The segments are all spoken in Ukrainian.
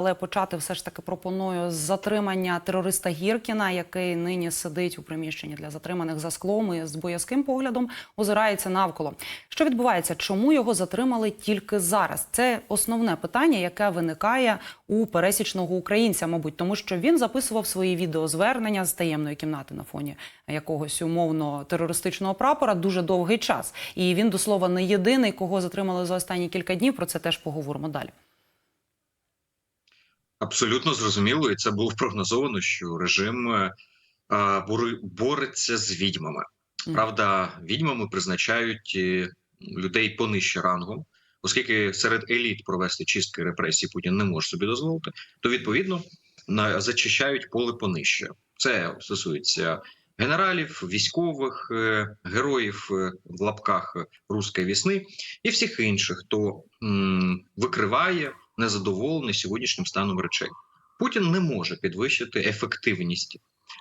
Але почати все ж таки пропоную з затримання терориста Гіркіна, який нині сидить у приміщенні для затриманих за склом і з боязким поглядом озирається навколо. Що відбувається? Чому його затримали тільки зараз? Це основне питання, яке виникає у пересічного українця, мабуть, тому що він записував свої відеозвернення з таємної кімнати на фоні якогось умовно терористичного прапора дуже довгий час. І він до слова не єдиний, кого затримали за останні кілька днів. Про це теж поговоримо далі. Абсолютно зрозуміло, і це було прогнозовано, що режим е, бореться з відьмами. Правда, відьмами призначають е, людей понижче рангом, оскільки серед еліт провести чистки репресій Путін не може собі дозволити, то відповідно на зачищають поле понижче. Це стосується генералів, військових, е, героїв в лапках руської вісни і всіх інших, хто м, викриває незадоволений сьогоднішнім станом речей. Путін не може підвищити ефективність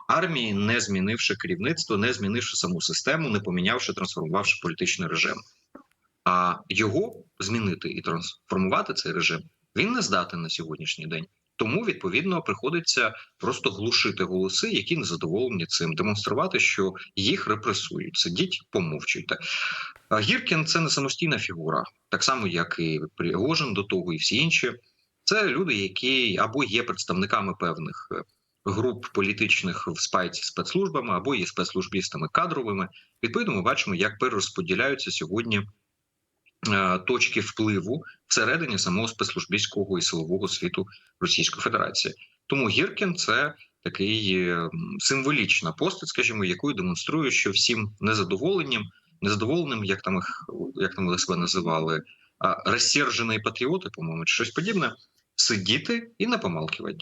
армії, не змінивши керівництво, не змінивши саму систему, не помінявши, трансформувавши політичний режим. А його змінити і трансформувати цей режим він не здатен на сьогоднішній день. Тому відповідно приходиться просто глушити голоси, які не задоволені цим, демонструвати, що їх репресують. Сидіть, помовчуйте. Гіркін це не самостійна фігура, так само як і Пригожин до того, і всі інші. Це люди, які або є представниками певних е, груп політичних в спайці спецслужбами, або є спецслужбістами кадровими. Відповідно, ми бачимо, як перерозподіляються сьогодні е, точки впливу всередині самого спецслужбістського і силового світу Російської Федерації. Тому Гіркін це такий е, символічна постать, скажімо, якою демонструє, що всім незадоволенням, незадоволеним, як там їх як там себе називали, а розсержені патріоти, по-моєму, щось подібне, сидіти і не помалкивати.